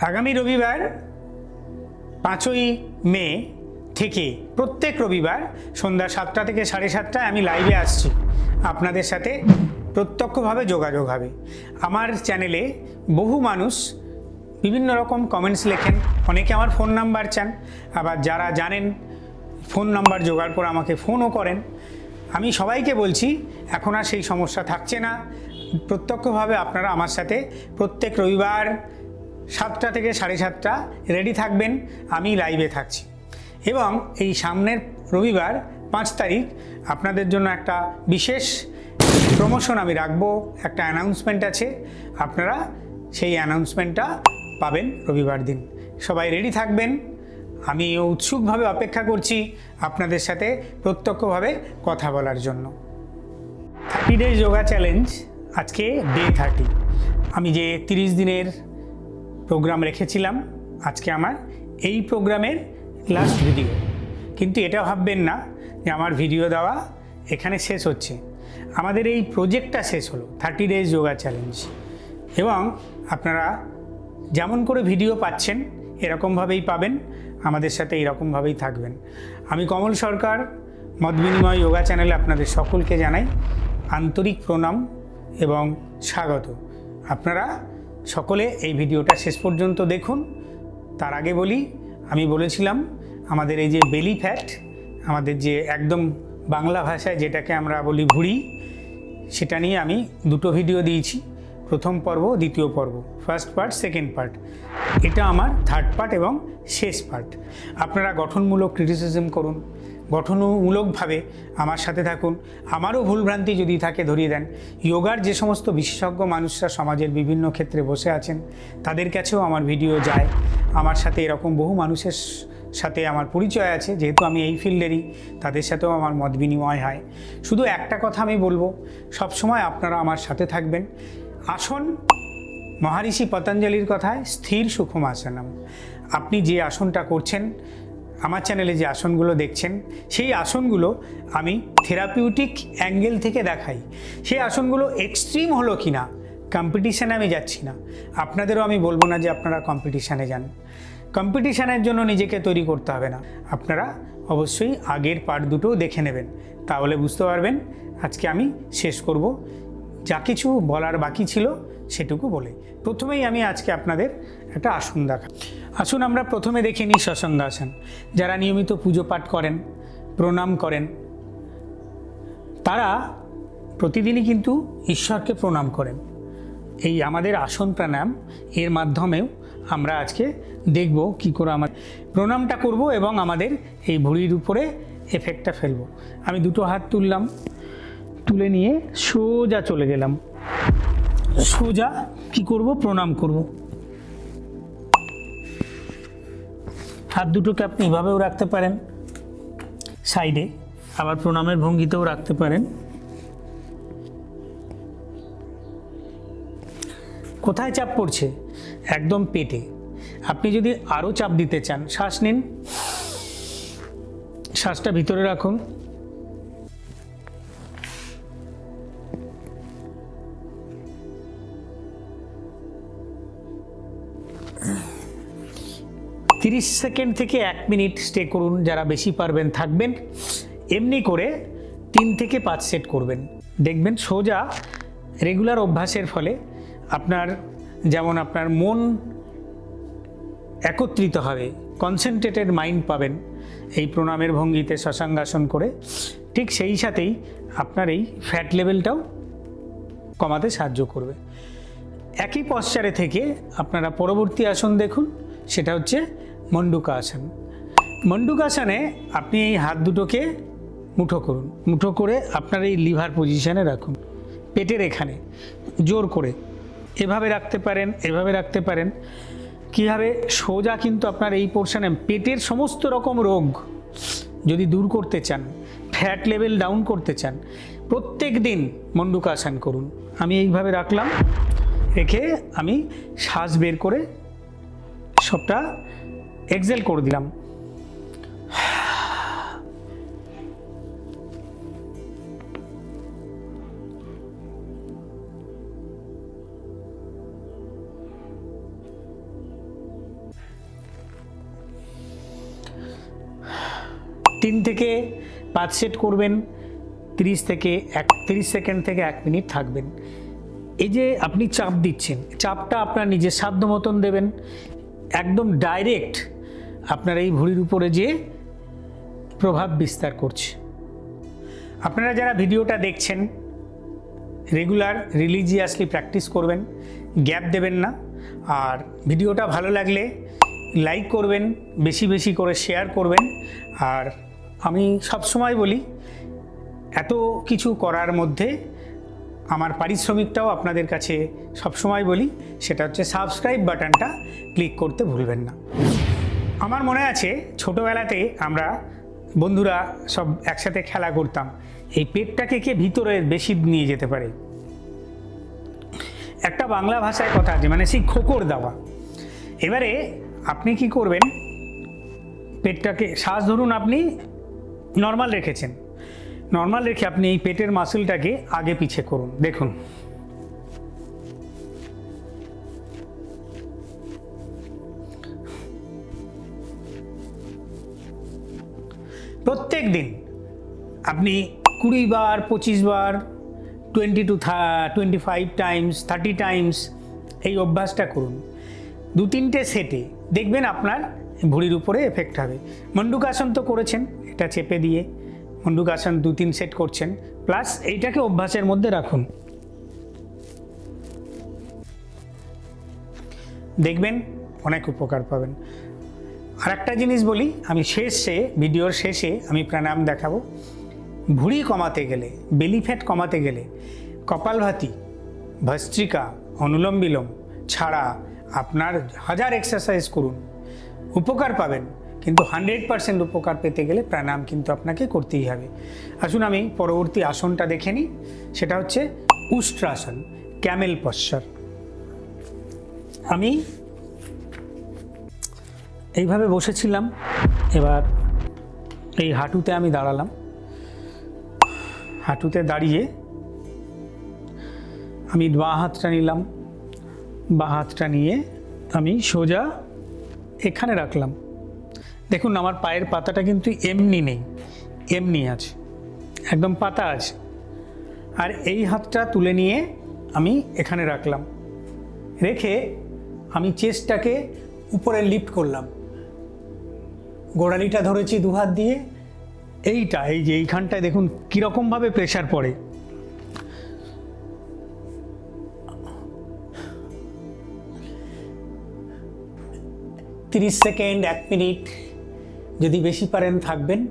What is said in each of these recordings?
আগামী রবিবার পাঁচই মে থেকে প্রত্যেক রবিবার সন্ধ্যা সাতটা থেকে সাড়ে সাতটায় আমি লাইভে আসছি। আপনাদের সাথে প্রত্যক্ষভাবে যোগাযোগ হবে। আমার চ্যানেলে বহু মানুষ বিভিন্ন রকম কমেন্টস লেখেন। অনেকে আমার ফোন নাম্বার চান। আবার যারা জানেন ফোন নাম্বার জোগাড় করে আমাকে ফোনও করেন। আমি সবাইকে বলছি, এখন আর সেই সমস্যা থাকছে না। প্রত্যক্ষভাবে আপনারা আমার সাথে প্রত্যেক রবিবার সাতটা থেকে সাড়ে সাতটা রেডি থাকবেন, আমি লাইভে থাকছি। এবং এই সামনের রবিবার পাঁচ তারিখ আপনাদের জন্য একটা বিশেষ প্রমোশন আমি রাখব, একটা অ্যানাউন্সমেন্ট আছে, আপনারা সেই অ্যানাউন্সমেন্টটা পাবেন রবিবার দিন। সবাই রেডি থাকবেন আমি উৎসুকভাবে অপেক্ষা করছি আপনাদের সাথে প্রত্যক্ষভাবে কথা বলার জন্য। থার্টি ডেজ যোগা চ্যালেঞ্জ আজকে ডে থার্টি আমি যে তিরিশ দিনের প্রোগ্রাম রেখেছিলাম, আজকে আমার এই প্রোগ্রামের লাস্ট ভিডিও কিন্তু এটা ভাববেন না যে আমার ভিডিও দেওয়া এখানে শেষ হচ্ছে। আমাদের এই প্রজেক্টটা শেষ হলো থার্টি ডেজ যোগা চ্যালেঞ্জ এবং আপনারা যেমন করে ভিডিও পাচ্ছেন, এরকমভাবেই পাবেন, আমাদের সাথে এরকমভাবেই থাকবেন। আমি কমল সরকার, মত বিনিময় যোগা চ্যানেলে আপনাদের সকলকে জানাই আন্তরিক প্রণাম এবং স্বাগত। আপনারা সকলে এই ভিডিওটা শেষ পর্যন্ত দেখুন। তার আগে বলি, আমি বলেছিলাম, আমাদের এই যে বেলি ফ্যাট আমাদের যে একদম বাংলা ভাষায় যেটাকে আমরা বলি ভুঁড়ি, সেটা নিয়ে আমি দুটো ভিডিও দিয়েছি। প্রথম পর্ব, দ্বিতীয় পর্ব ফার্স্ট পার্ট সেকেন্ড পার্ট এটা আমার থার্ড পার্ট এবং শেষ পার্ট আপনারা গঠনমূলক ক্রিটিসিজম করুন। গঠনমূলকভাবে আমার সাথে থাকুন। আমারও ভুলভ্রান্তি যদি থাকে ধরিয়ে দেন। যোগার যে সমস্ত বিশেষজ্ঞ মানুষরা সমাজের বিভিন্ন ক্ষেত্রে বসে আছেন, তাদের কাছেও আমার ভিডিও যায়। আমার সাথে এরকম বহু মানুষের সাথে আমার পরিচয় আছে, যেহেতু আমি এই ফিল্ডেরই, তাদের সাথেও আমার মত বিনিময় হয়। শুধু একটা কথা আমি বলব, সবসময় আপনারা আমার সাথে থাকবেন। আসন, মহারিষি পতঞ্জলির কথায় স্থির সুখম আসনম। আপনি যে আসনটা করছেন আমার চ্যানেলে যে আসনগুলো দেখছেন, সেই আসনগুলো আমি থেরাপিউটিক অ্যাঙ্গেল থেকে দেখাই। সেই আসনগুলো এক্সট্রিম হলো কি না কম্পিটিশানে আমি যাচ্ছি না। আপনাদেরও আমি বলব না যে আপনারা কম্পিটিশানে যান। কম্পিটিশানের জন্য নিজেকে তৈরি করতে হবে না। আপনারা অবশ্যই আগের পার্ট দুটোও দেখে নেবেন। তাহলে বুঝতে পারবেন, আজকে আমি শেষ করব। যা কিছু বলার বাকি ছিল সেটুকু বলে। প্রথমেই আমি আজকে আপনাদের একটা আসন দেখা। আসুন আমরা প্রথমে দেখে নিই সসঙ্গাসন যারা নিয়মিত পুজো পাঠ করেন, প্রণাম করেন, তারা প্রতিদিনই কিন্তু ঈশ্বরকে প্রণাম করেন। এই আমাদের আসন প্রাণায়াম এর মাধ্যমেও আমরা আজকে দেখব কি করে আমার প্রণামটা করব এবং আমাদের এই ভুঁড়ির উপরে এফেক্টটা ফেলব। আমি দুটো হাত তুললাম। তুলে নিয়ে সোজা চলে গেলাম। সোজা কি করব? প্রণাম করব। হাত দুটোকে আপনি এভাবেও রাখতে পারেন। সাইডে আবার প্রণামের ভঙ্গিতেও রাখতে পারেন। কোথায় চাপ পড়ছে? একদম পেটে। আপনি যদি আরও চাপ দিতে চান, শ্বাস নিন। শ্বাসটা ভিতরে রাখুন। তিরিশ সেকেন্ড থেকে এক মিনিট স্টে করুন, যারা বেশি পারবেন থাকবেন। এমনি করে তিন থেকে পাঁচ সেট করবেন। দেখবেন সোজা রেগুলার অভ্যাসের ফলে আপনার যেমন আপনার মন একত্রিত হবে কনসেন্ট্রেটেড মাইন্ড পাবেন এই প্রণামের ভঙ্গিতে শশাঙ্গাসন করে। ঠিক সেই সাথেই আপনার এই ফ্যাট লেভেলটাও কমাতে সাহায্য করবে। একই পশ্চারে থেকে আপনারা পরবর্তী আসন দেখুন, সেটা হচ্ছে মন্ডুকা আসন মন্ডুকাসনে আপনি এই হাত দুটোকে মুঠো করুন। মুঠো করে আপনার এই লিভার পজিশনে রাখুন। পেটের এখানে জোর করে। এভাবে রাখতে পারেন, এভাবে রাখতে পারেন। কীভাবে? সোজা কিন্তু আপনার এই পোর্শনে পেটের সমস্ত রকম রোগ যদি দূর করতে চান ফ্যাট লেভেল ডাউন করতে চান, প্রত্যেক দিন মন্ডুকাসন করুন। আমি এইভাবে রাখলাম, রেখে আমি শ্বাস বের করে সবটা এক্সেল করে দিলাম। তিন থেকে পাঁচ সেট করবেন 30 থেকে এক, তিরিশ সেকেন্ড থেকে এক মিনিট থাকবেন। এই যে আপনি চাপ দিচ্ছেন, চাপটা আপনার নিজের সাধ্য মতন দেবেন। একদম ডাইরেক্ট আপনার এই ভুঁড়ির উপরে যে প্রভাব বিস্তার করছে। আপনারা যারা ভিডিওটা দেখছেন রেগুলার রিলিজিয়াসলি প্র্যাকটিস করবেন গ্যাপ দেবেন না। আর ভিডিওটা ভালো লাগলে লাইক করবেন, বেশি বেশি করে শেয়ার করবেন। আর আমি সবসময় বলি, এত কিছু করার মধ্যে আমার পারিশ্রমিকটাও আপনাদের কাছে সবসময় বলি, সেটা হচ্ছে সাবস্ক্রাইব বাটনটা ক্লিক করতে ভুলবেন না। আমার মনে আছে ছোটোবেলাতে আমরা বন্ধুরা সব একসাথে খেলা করতাম। এই পেটটাকে কে ভিতরে বেশি নিয়ে যেতে পারে? একটা বাংলা ভাষায় কথা আছে মানে সেই খোকর দেওয়া। এবারে আপনি কি করবেন? পেটটাকে, শ্বাস ধরুন আপনি নর্মাল রেখেছেন। নর্মাল রেখে আপনি এই পেটের মাসেলটাকে আগে পিছে করুন। দেখুন। প্রত্যেক দিন আপনি কুড়ি বার, পঁচিশ বার টোয়েন্টি টু থা twenty five times thirty times এই অভ্যাসটা করুন। দু তিনটে সেটে দেখবেন আপনার ভুঁড়ির উপরে এফেক্ট হবে। মন্ডুকাসন তো করেছেন, এটা চেপে দিয়ে মন্ডুকাসন দু তিন সেট করছেন। প্লাস এইটাকে অভ্যাসের মধ্যে রাখুন। দেখবেন অনেক উপকার পাবেন। আর একটা জিনিস বলি, আমি শেষে, ভিডিওর শেষে আমি প্রাণায়াম দেখাবো। ভুঁড়ি কমাতে গেলে, বেলি ফ্যাট কমাতে গেলে, কপালভাতি, ভস্ত্রিকা, অনুলোম বিলোম ছাড়া আপনার হাজার এক্সারসাইজ করুন। উপকার পাবেন, কিন্তু হান্ড্রেড পারসেন্ট উপকার পেতে গেলে প্রাণায়াম কিন্তু আপনাকে করতেই হবে। আসুন আমি পরবর্তী আসনটা দেখে নিই, সেটা হচ্ছে উষ্ট্রাসন, ক্যামেল পশ্চার আমি এইভাবে বসেছিলাম। এবার এই হাঁটুতে আমি দাঁড়ালাম। হাঁটুতে দাঁড়িয়ে আমি বাঁ হাতটা নিলাম। বাঁ হাতটা নিয়ে আমি সোজা এখানে রাখলাম। দেখুন, আমার পায়ের পাতাটা কিন্তু এমনি নেই, এমনি আছে, একদম পাতা আছে। আর এই হাতটা তুলে নিয়ে আমি এখানে রাখলাম। রেখে আমি চেস্টটাকে উপরে লিফট করলাম। গোড়ালিটা ধরেছি দু হাত দিয়ে। এইটা, এই যে এইখানটায় দেখুন কীরকমভাবে প্রেশার পড়ে। তিরিশ সেকেন্ড, এক মিনিট, যদি বেশি পারেন থাকবেন।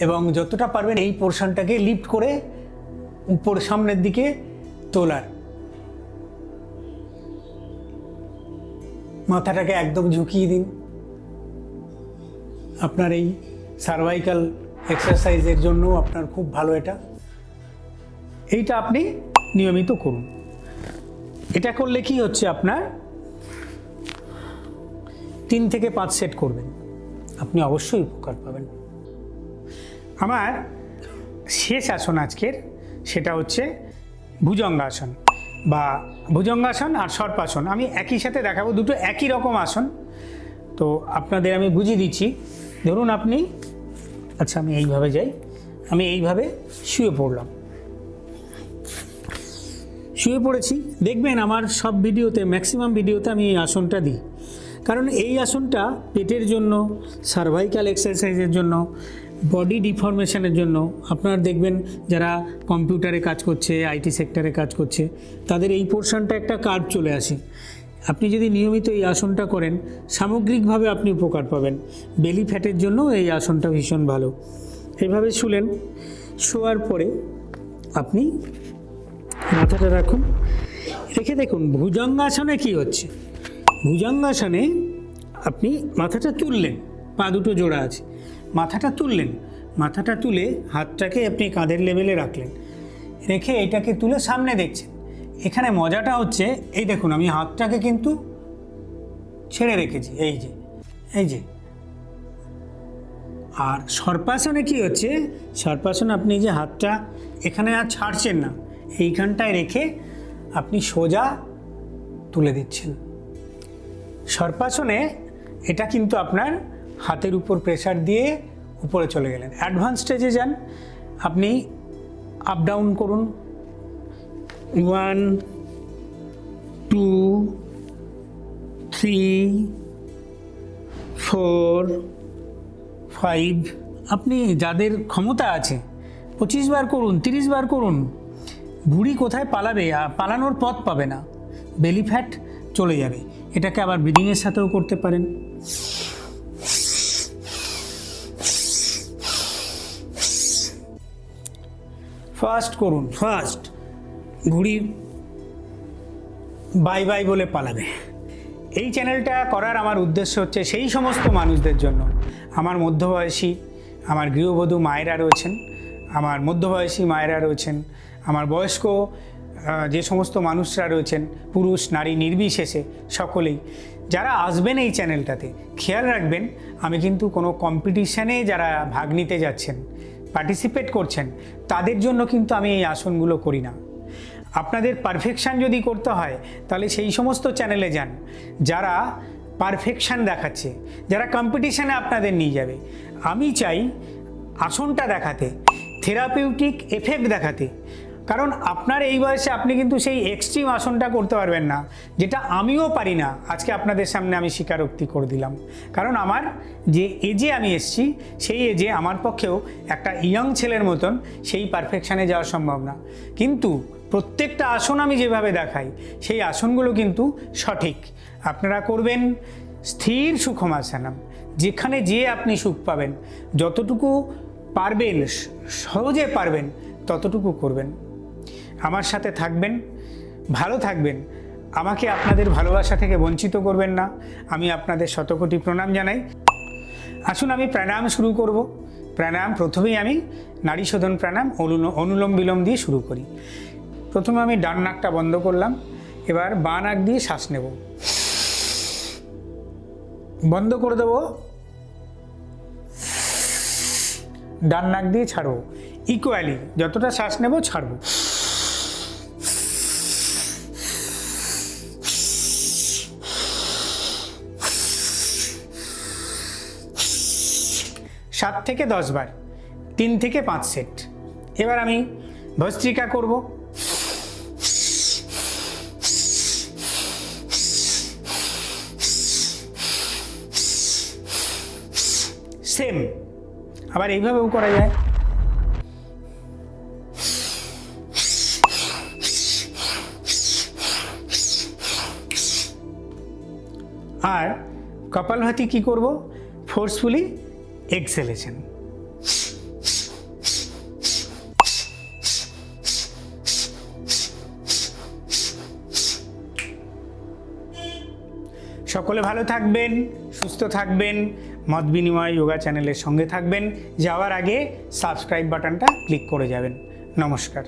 এবং যতটা পারবেন এই পোর্শনটাকে লিফট করে উপর সামনের দিকে তোলার। মাথাটাকে একদম ঝুঁকিয়ে দিন। আপনার এই সার্ভাইকাল এক্সারসাইজের জন্য আপনার খুব ভালো এটা। এইটা আপনি নিয়মিত করুন। এটা করলে কি হচ্ছে আপনার? তিন থেকে পাঁচ সেট করবেন। আপনি অবশ্যই উপকার পাবেন। আমার শেষ আসন আজকের, সেটা হচ্ছে ভুজঙ্গাসন বা ভুজঙ্গাসন আর সর্পাসন। আমি একই সাথে দেখাবো, দুটো একই রকম আসন। তো আপনাদের আমি বুঝিয়ে দিচ্ছি ধরুন আপনি আচ্ছা আমি এইভাবে যাই, আমি এইভাবে শুয়ে পড়লাম। শুয়ে পড়েছি, দেখবেন আমার সব ভিডিওতে ম্যাক্সিমাম ভিডিওতে আমি এই আসনটা দিই। কারণ এই আসনটা পেটের জন্য সার্ভাইকাল এক্সারসাইজের জন্য বডি ডিফরমেশনের জন্য, আপনার দেখবেন যারা কম্পিউটারে কাজ করছে আইটি সেক্টরে কাজ করছে, তাদের এই পোর্শনটা একটা কার্ভ চলে আসে। আপনি যদি নিয়মিত এই আসনটা করেন, সামগ্রিকভাবে আপনি উপকার পাবেন। বেলি ফ্যাটের জন্য এই আসনটা ভীষণ ভালো। এইভাবে শুলেন, শোয়ার পরে আপনি মাথাটা রাখুন। রেখে দেখুন, ভুজঙ্গাসনে কি হচ্ছে? ভুজঙ্গাসনে আপনি মাথাটা তুললেন, পা দুটো জোড়া আছে। মাথাটা তুললেন, মাথাটা তুলে হাতটাকে আপনি কাঁধের লেভেলে রাখলেন। রেখে এটাকে তুলে সামনে দেখছেন। এখানে মজাটা হচ্ছে, এই দেখুন, আমি হাতটাকে কিন্তু ছেড়ে রেখেছি, এই যে এই যে। আর সর্পাসনে কি হচ্ছে, সর্পাসনে আপনি যে হাতটা এখানে আর ছাড়ছেন না, এইখানটায় রেখে আপনি সোজা তুলে দিচ্ছেন। সর্পাসনে এটা কিন্তু আপনার হাতের উপর প্রেসার দিয়ে উপরে চলে গেলেন। অ্যাডভান্স স্টেজে যান, আপনি আপ ডাউন করুন one two three four five আপনি যাদের ক্ষমতা আছে, পঁচিশ বার করুন, তিরিশ বার করুন ভুঁড়ি কোথায় পালাবে পালানোর পথ পাবে না। বেলি ফ্যাট চলে যাবে। এটাকে আবার ব্রিডিংয়ের সাথেও করতে পারেন। ফার্স্ট করুন ফার্স্ট ভুঁড়ি বাই বাই বলে পালাবে। এই চ্যানেলটা করার আমার উদ্দেশ্য হচ্ছে সেই সমস্ত মানুষদের জন্য। আমার মধ্যবয়সী, আমার গৃহবধূ মায়েরা রয়েছেন, আমার মধ্যবয়সী মায়েরা রয়েছেন, আমার বয়স্ক যে সমস্ত মানুষরা রয়েছেন, পুরুষ, নারী, নির্বিশেষে সকলেই। যারা আসবেন এই চ্যানেলটাতে, খেয়াল রাখবেন, আমি কিন্তু কোনো কম্পিটিশানে যারা ভাগ নিতে যাচ্ছেন পার্টিসিপেট করছেন, তাদের জন্য কিন্তু আমি এই আসনগুলো করি না। আপনাদের পারফেকশান যদি করতে হয়, তাহলে সেই সমস্ত চ্যানেলে যান। যারা পারফেকশান দেখাচ্ছে, যারা কম্পিটিশানে আপনাদের নিয়ে যাবে। আমি চাই আসনটা দেখাতে থেরাপিউটিক এফেক্ট দেখাতে। কারণ আপনার এই বয়সে আপনি কিন্তু সেই এক্সট্রিম আসনটা করতে পারবেন না, যেটা আমিও পারি না। আজকে আপনাদের সামনে আমি স্বীকারোক্তি করে দিলাম। কারণ আমার যে এজে আমি এসছি, সেই এজে আমার পক্ষেও একটা ইয়ং ছেলের মতন সেই পারফেকশানে যাওয়া সম্ভব না। কিন্তু প্রত্যেকটা আসন আমি যেভাবে দেখাই, সেই আসনগুলো কিন্তু সঠিক। আপনারা করবেন স্থির সুখমাসানাম, যেখানে যে আপনি সুখ পাবেন। যতটুকু পারবেন, সহজে পারবেন, ততটুকু করবেন। আমার সাথে থাকবেন, ভালো থাকবেন। আমাকে আপনাদের ভালোবাসা থেকে বঞ্চিত করবেন না। আমি আপনাদের শতকোটি প্রণাম জানাই। আসুন, আমি প্রাণায়াম শুরু করব। প্রাণায়াম প্রথমেই আমি নারী শোধন প্রাণায়াম অনুলো- অনুলোম বিলোম দিয়ে শুরু করি। প্রথমে আমি ডান নাকটা বন্ধ করলাম, এবার বাঁ নাক দিয়ে শ্বাস নেব। বন্ধ করে দেবো। ডান নাক দিয়ে ছাড়বো। ইকুয়ালি যতটা শ্বাস নেব ছাড়বো। সাত থেকে দশ বার, তিন থেকে পাঁচ সেট। এবার আমি ভস্ত্রিকা করব। সেম। আবার এইভাবেও করা যায়। আর কপালভাতি কি করব? ফোর্সফুলি এক্সেলেশন সকলে ভালো থাকবেন, সুস্থ থাকবেন। মত বিনিময় যোগা চ্যানেলের সঙ্গে থাকবেন। যাওয়ার আগে সাবস্ক্রাইব বাটনটা ক্লিক করে যাবেন। নমস্কার।